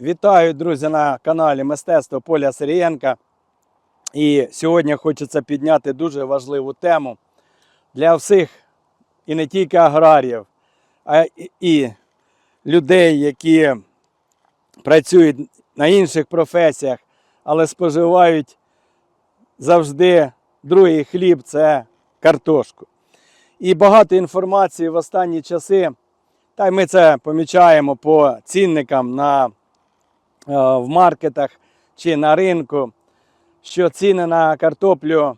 Вітаю, друзі, на каналі Мистецтво Поля Сирієнка. І сьогодні хочеться підняти дуже важливу тему для всіх, і не тільки аграріїв, а і- людей, які працюють на інших професіях, але споживають завжди другий хліб це картошку. І багато інформації в останні часи, та й ми це помічаємо по цінникам на, в маркетах чи на ринку, що ціни на картоплю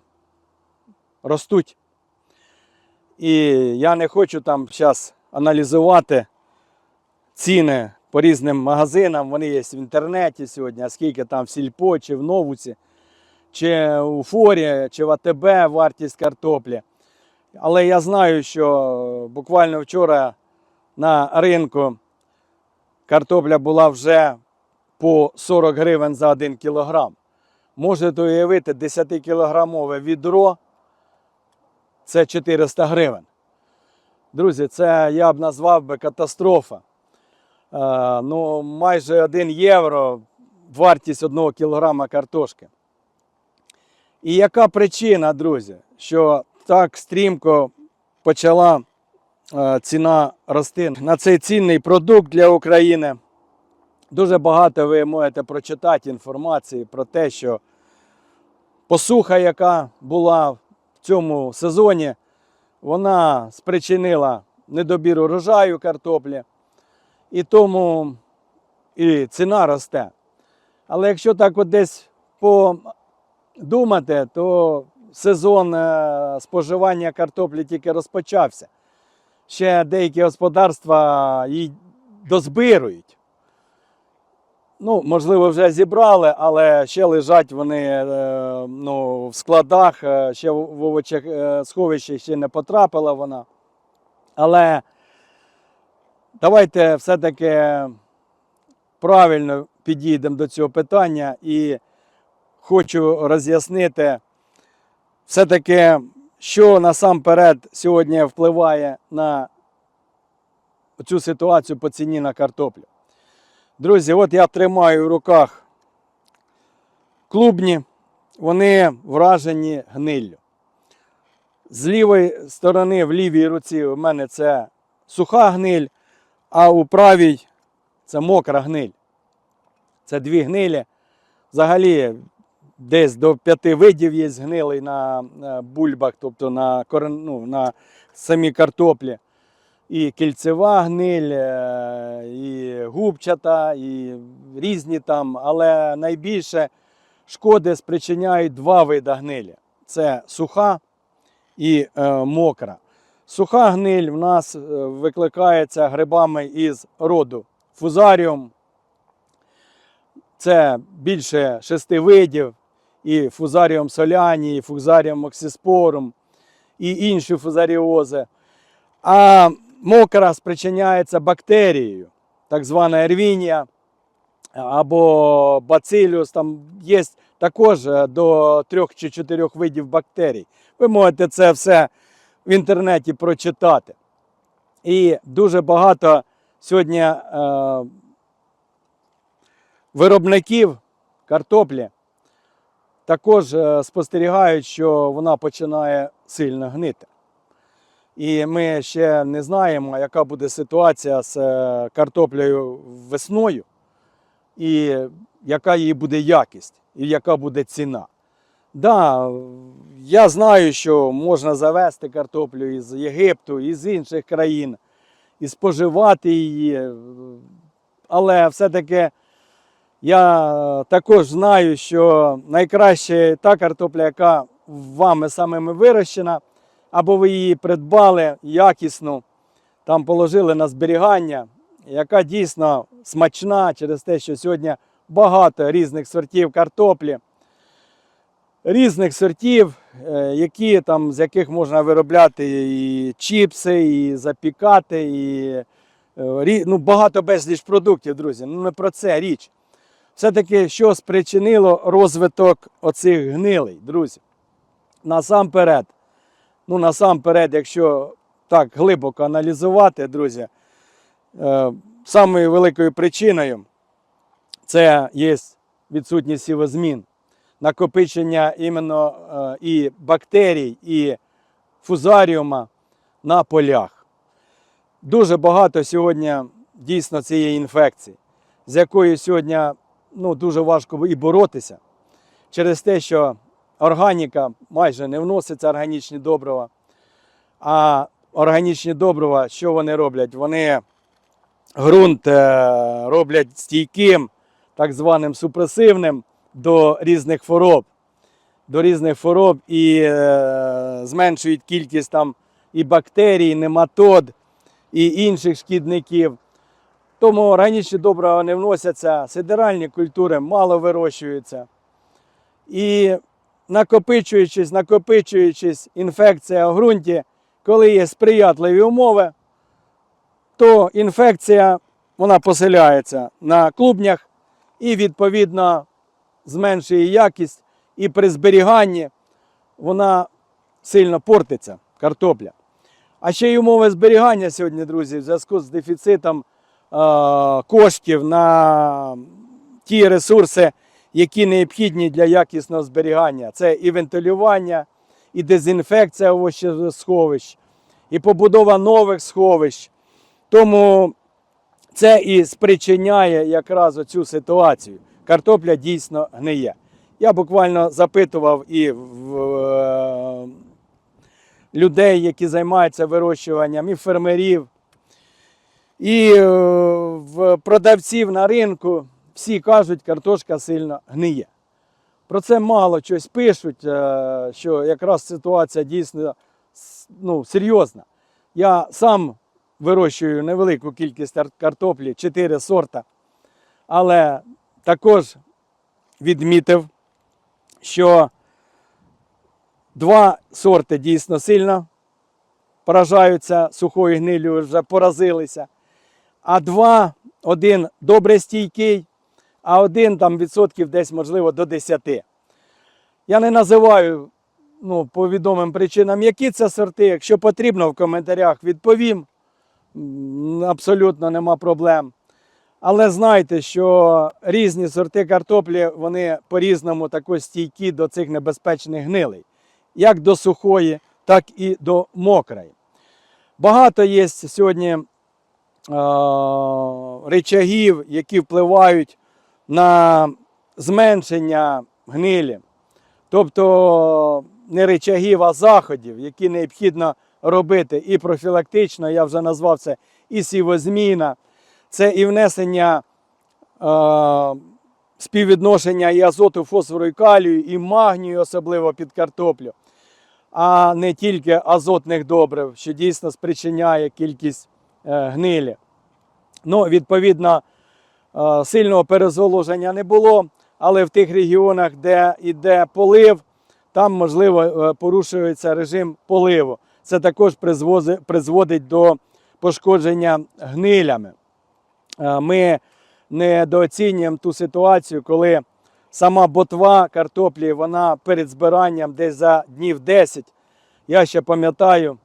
ростуть. І я не хочу там зараз аналізувати ціни по різним магазинам. Вони є в інтернеті сьогодні, а скільки там в сільпо, чи в новуці, чи у форі, чи в АТБ вартість картоплі. Але я знаю, що буквально вчора на ринку картопля була вже по 40 гривень за 1 кілограм. Можете уявити, 10-кілограмове відро це 400 гривень. Друзі, це я б назвав би катастрофа. Е, ну, майже 1 євро вартість 1 кілограма картошки. І яка причина, друзі, що так стрімко почала е, ціна рости на цей цінний продукт для України? Дуже багато ви можете прочитати інформації про те, що посуха, яка була в цьому сезоні, вона спричинила недобір урожаю картоплі, і тому і ціна росте. Але якщо так от десь подумати, то сезон е, споживання картоплі тільки розпочався. Ще деякі господарства її дозбирують. Ну, можливо, вже зібрали, але ще лежать вони е, ну, в складах, е, ще в овочах е, сховище ще не потрапила вона. Але давайте все-таки правильно підійдемо до цього питання і хочу роз'яснити все-таки, що насамперед сьогодні впливає на цю ситуацію по ціні на картоплю. Друзі, от я тримаю в руках клубні, вони вражені гниллю. З лівої сторони, в лівій руці, у мене це суха гниль, а у правій це мокра гниль. Це дві гнилі. Взагалі, десь до п'яти видів є гнилий на е, бульбах, тобто на, ну, на самій картоплі. І кільцева гниль, е, і губчата, і різні там, але найбільше шкоди спричиняють два види гнилі: це суха і е, мокра. Суха гниль в нас е, викликається грибами із роду фузаріум. Це більше шести видів, і фузаріум соляні, і фузаріум оксиспорум, і інші фузаріози. А мокра спричиняється бактерією, так звана ервінія або бацилюс. Там є також е, до трьох чи чотирьох видів бактерій. Ви можете це все в інтернеті прочитати. І дуже багато сьогодні е, виробників картоплі також е, спостерігають, що вона починає сильно гнити. І ми ще не знаємо, яка буде ситуація з е, картоплею весною, і яка її буде якість, і яка буде ціна. Да, я знаю, що можна завести картоплю із Єгипту, із інших країн, і споживати її. Але все-таки я також знаю, що найкраще та картопля, яка вами самими вирощена, або ви її придбали якісну, там положили на зберігання, яка дійсно смачна через те, що сьогодні багато різних сортів картоплі, різних сортів, е, які там, з яких можна виробляти і чіпси, і запікати, і е, ну, багато безліч продуктів, друзі. Ну не про це річ. Все-таки що спричинило розвиток оцих гнилей, друзі? Насамперед, ну насамперед, якщо так глибоко аналізувати, друзі, е, самою великою причиною це є відсутність сівозмін, накопичення іменно е, і бактерій, і фузаріума на полях. Дуже багато сьогодні дійсно цієї інфекції, з якою сьогодні ну, дуже важко і боротися через те, що органіка майже не вноситься органічні добрива. А органічні добрива, що вони роблять? Вони ґрунт е, роблять стійким, так званим супресивним до різних хвороб. До різних хвороб і е, зменшують кількість там і бактерій, і нематод, і інших шкідників. Тому органічні добрива не вносяться, сидеральні культури мало вирощуються. І накопичуючись, накопичуючись, інфекція в ґрунті, коли є сприятливі умови, то інфекція вона поселяється на клубнях і, відповідно, зменшує якість, і при зберіганні вона сильно портиться, картопля. А ще й умови зберігання сьогодні, друзі, в зв'язку з дефіцитом е, коштів на ті ресурси, які необхідні для якісного зберігання. Це і вентилювання, і дезінфекція овощесховищ, і побудова нових сховищ. Тому це і спричиняє якраз оцю ситуацію. Картопля дійсно гниє. Я буквально запитував і в е, людей, які займаються вирощуванням, і фермерів, і е, в продавців на ринку. Всі кажуть, картошка сильно гниє. Про це мало щось пишуть, е, що якраз ситуація дійсно ну, серйозна. Я сам вирощую невелику кількість картоплі, 4 сорта, але також відмітив, що два сорти дійсно сильно поражаються сухою гнилю, вже поразилися. А два, один добре стійкий, а один там відсотків десь, можливо, до 10. Я не називаю ну, по відомим причинам, які це сорти. Якщо потрібно, в коментарях відповім. Абсолютно нема проблем. Але знайте, що різні сорти картоплі вони по-різному також стійкі до цих небезпечних гнилей, як до сухої, так і до мокрої. Багато є сьогодні е, речагів, які впливають на зменшення гнилі. Тобто не речагів, а заходів, які необхідно робити і профілактично, я вже назвав це і сівозміна, це і внесення е, співвідношення і азоту, фосфору і калію, і магнію, особливо під картоплю, а не тільки азотних добрив, що дійсно спричиняє кількість е, гнилі. Ну, відповідно, сильного перезволоження не було, але в тих регіонах, де йде полив, там, можливо, е, порушується режим поливу. Це також призводить до пошкодження гнилями. Е, Ми недооцінюємо ту ситуацію, коли сама ботва картоплі, вона перед збиранням десь за днів 10. Я ще пам'ятаю е,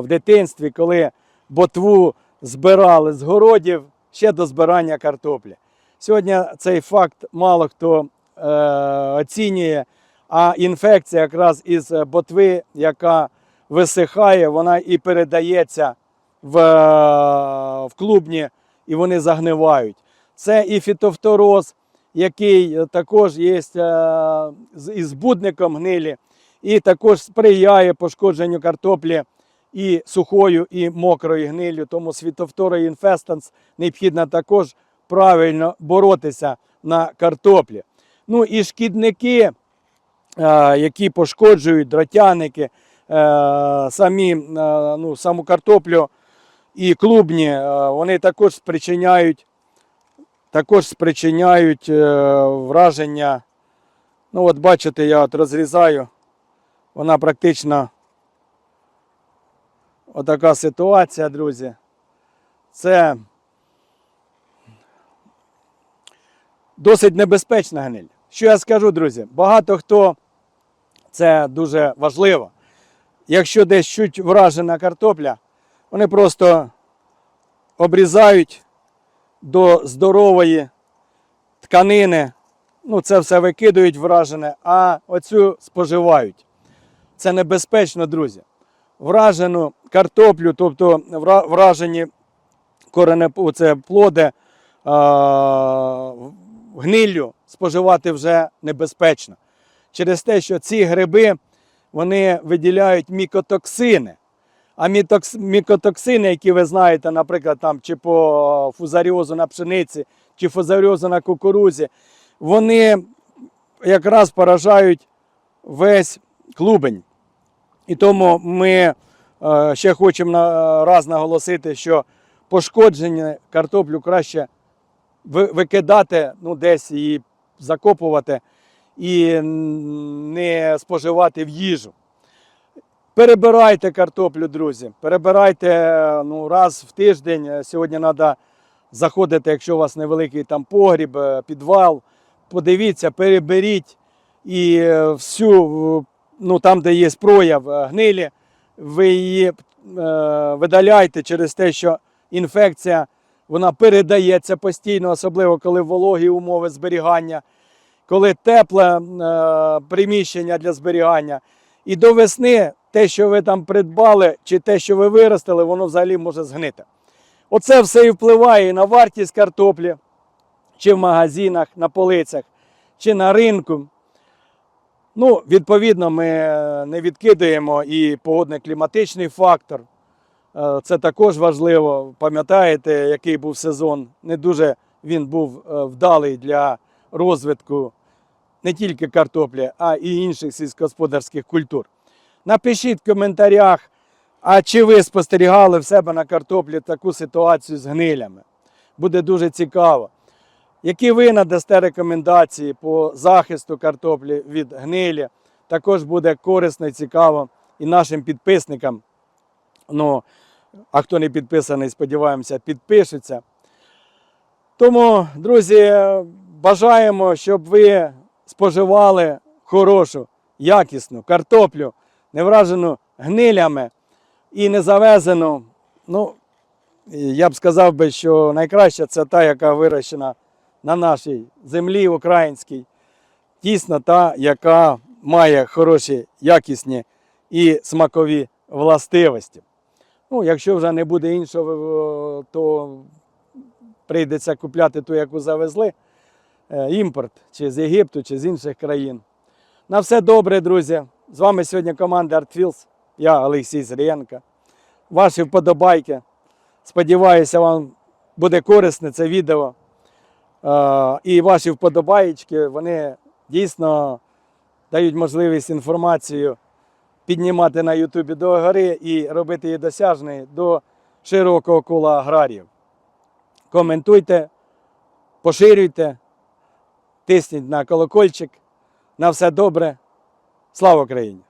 в дитинстві, коли ботву збирали з городів ще до збирання картоплі. Сьогодні цей факт мало хто е, оцінює, а інфекція якраз із ботви, яка висихає, вона і передається в, е, в клубні, і вони загнивають. Це і фітофтороз, який також є е, з- із збудником гнилі, і також сприяє пошкодженню картоплі і сухою, і мокрою гнилю. Тому з інфестанс необхідно також правильно боротися на картоплі. Ну і шкідники, е, які пошкоджують дротяники, е, самі, е, ну, саму картоплю і клубні, вони також спричиняють, також спричиняють враження. Ну, от бачите, я от розрізаю, вона практично отака ситуація, друзі. Це досить небезпечна гниль. Що я скажу, друзі? Багато хто це дуже важливо. Якщо десь чуть вражена картопля, вони просто обрізають до здорової тканини. Ну, це все викидують вражене, а оцю споживають. Це небезпечно, друзі. Вражену картоплю, тобто вражені корене, це плоди гниллю споживати вже небезпечно. Через те, що ці гриби вони виділяють мікотоксини. А мікотоксини, які ви знаєте, наприклад, там, чи по фузаріозу на пшениці, чи фузаріозу на кукурузі, вони якраз поражають весь клубень. І тому ми е, ще хочемо раз наголосити, що пошкодження картоплю краще викидати, ну, десь її закопувати і не споживати в їжу. Перебирайте картоплю, друзі. Перебирайте ну, раз в тиждень. Сьогодні треба заходити, якщо у вас невеликий там погріб, е, підвал. Подивіться, переберіть і всю, ну, там, де є прояв е, гнилі, ви її е, видаляйте через те, що інфекція вона передається постійно, особливо коли вологі умови зберігання, коли тепле е, приміщення для зберігання. І до весни те, що ви там придбали, чи те, що ви виростили, воно взагалі може згнити. Оце все і впливає і на вартість картоплі, чи в магазинах, на полицях, чи на ринку. Ну, відповідно, ми е, не відкидаємо і погодно-кліматичний фактор. Е, Це також важливо. Пам'ятаєте, який був сезон? Не дуже він був е, вдалий для розвитку не тільки картоплі, а і інших сільськогосподарських культур. Напишіть в коментарях, а чи ви спостерігали в себе на картоплі таку ситуацію з гнилями? Буде дуже цікаво. Які ви надасте рекомендації по захисту картоплі від гнилі? Також буде корисно і цікаво і нашим підписникам. Ну, а хто не підписаний, сподіваємося, підпишеться. Тому, друзі, бажаємо, щоб ви споживали хорошу, якісну картоплю, не вражену гнилями і не завезену. Ну, я б сказав би, що найкраща це та, яка вирощена на нашій землі українській. Дійсно та, яка має хороші, якісні і смакові властивості. Ну, якщо вже не буде іншого, то прийдеться купляти ту, яку завезли. Е, Імпорт чи з Єгипту, чи з інших країн. На все добре, друзі. З вами сьогодні команда ArtFields. Я Олексій Зрієнко. Ваші вподобайки. Сподіваюся, вам буде корисне це відео. Е, І ваші вподобаєчки, вони дійсно дають можливість інформацію піднімати на Ютубі до гори і робити її досяжною до широкого кола аграріїв. Коментуйте, поширюйте, тисніть на колокольчик. На все добре. Слава Україні!